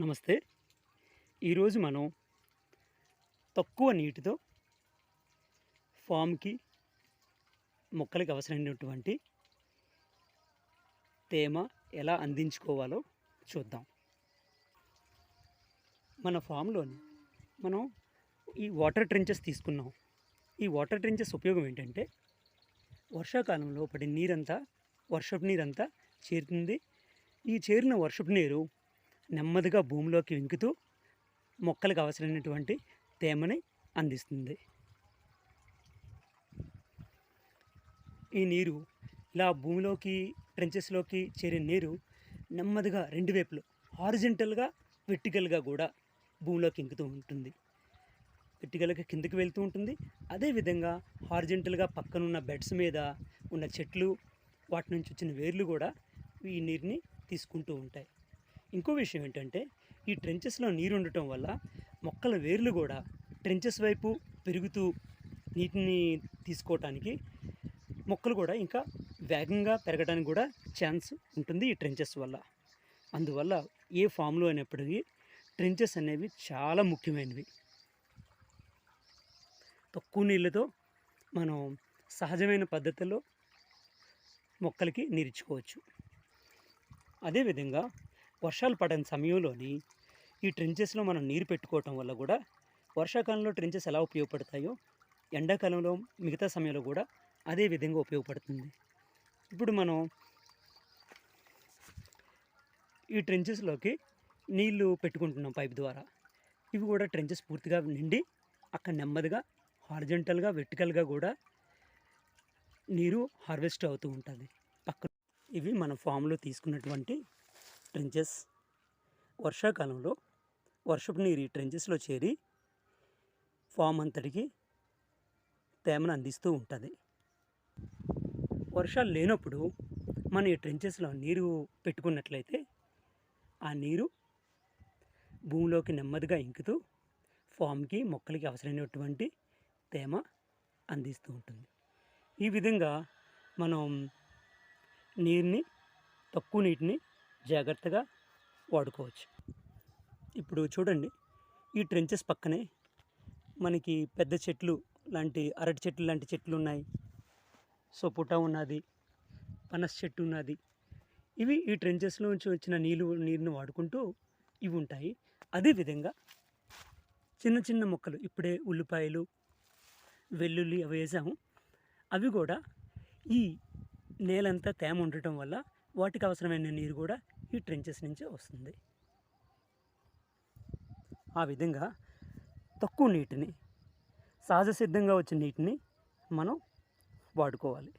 నమస్తే. ఈరోజు మనం తక్కువ నీటితో ఫామ్కి మొక్కలకి అవసరమైనటువంటి తేమ ఎలా అందించుకోవాలో చూద్దాం. మన ఫామ్లోని మనం ఈ వాటర్ ట్రెంచెస్ తీసుకున్నాం. ఈ వాటర్ ట్రెంచెస్ ఉపయోగం ఏంటంటే వర్షాకాలంలో పడిన నీరంతా వర్షపు నీరంతా చేరుతుంది. ఈ చేరిన వర్షపు నీరు నెమ్మదిగా భూమిలోకి వింకుతూ మొక్కలకు అవసరమైనటువంటి తేమని అందిస్తుంది. ఈ నీరు ఇలా భూమిలోకి ట్రెంచెస్లోకి చేరే నీరు నెమ్మదిగా రెండు వైపులు హారిజెంటల్గా వెర్టికల్గా కూడా భూమిలోకి ఇంకుతూ ఉంటుంది. వెర్టికల్గా కిందకి వెళ్తూ ఉంటుంది. అదేవిధంగా హారిజెంటల్గా పక్కనున్న బెడ్స్ మీద ఉన్న చెట్లు వాటి నుంచి వచ్చిన వేర్లు కూడా ఈ నీరుని తీసుకుంటూ ఉంటాయి. ఇంకో విషయం ఏంటంటే ఈ ట్రెంచెస్లో నీరు ఉండటం వల్ల మొక్కల వేర్లు కూడా ట్రెంచెస్ వైపు పెరుగుతూ నీటిని తీసుకోవటానికి మొక్కలు కూడా ఇంకా వేగంగా పెరగడానికి కూడా ఛాన్స్ ఉంటుంది ఈ ట్రెంచెస్ వల్ల. అందువల్ల ఏ ఫామ్లో అయినప్పటికీ ట్రెంచెస్ అనేవి చాలా ముఖ్యమైనవి. తక్కువ నీళ్ళతో మనం సహజమైన పద్ధతిలో మొక్కలకి నీరిచ్చుకోవచ్చు అదేవిధంగా వర్షాలు పడని సమయంలోని ఈ ట్రెంచెస్లో మనం నీరు పెట్టుకోవటం వల్ల కూడా వర్షాకాలంలో ట్రెంచెస్ ఎలా ఉపయోగపడతాయో ఎండాకాలంలో మిగతా సమయంలో కూడా అదే విధంగా ఉపయోగపడుతుంది. ఇప్పుడు మనం ఈ ట్రెంచెస్లోకి నీళ్ళు పెట్టుకుంటున్నాం పైప్ ద్వారా. ఇవి కూడా ట్రెంచెస్ పూర్తిగా నిండి అక్కడ నెమ్మదిగా హార్జెంటల్గా వెర్టికల్గా కూడా నీరు హార్వెస్ట్ అవుతూ ఉంటుంది. పక్క ఇవి మన ఫామ్లో తీసుకున్నటువంటి ట్రెంచెస్ వర్షాకాలంలో వర్షపు నీరు ఈ ట్రెంచెస్లో చేరి ఫామ్ అంతటికి తేమను అందిస్తూ ఉంటుంది. వర్షాలు లేనప్పుడు మన ఈ ట్రెంచెస్లో నీరు పెట్టుకున్నట్లయితే ఆ నీరు భూమిలోకి నెమ్మదిగా ఇంకుతూ ఫామ్కి మొక్కలకి అవసరమైనటువంటి తేమ అందిస్తూ ఉంటుంది. ఈ విధంగా మనం నీరుని తక్కువ నీటిని జాగ్రత్తగా వాడుకోవచ్చు. ఇప్పుడు చూడండి ఈ ట్రెంచెస్ పక్కనే మనకి పెద్ద చెట్లు లాంటి అరటి చెట్లు లాంటి చెట్లు ఉన్నాయి. సపోటా ఉన్నది పనస చెట్టు ఉన్నది. ఇవి ఈ ట్రెంచెస్లో నుంచి వచ్చిన నీళ్ళు నీరుని వాడుకుంటూ ఇవి ఉంటాయి. అదేవిధంగా చిన్న చిన్న మొక్కలు ఇప్పుడే ఉల్లిపాయలు వెల్లుల్లి అవి వేసాము. అవి కూడా ఈ నేలంతా తేమ ఉండటం వల్ల వాటికి అవసరమైన నీరు కూడా ఈ ట్రెంచెస్ నుంచే వస్తుంది. ఆ విధంగా తక్కువ నీటిని సహజ సిద్ధంగా వచ్చే నీటిని మనం వాడుకోవాలి.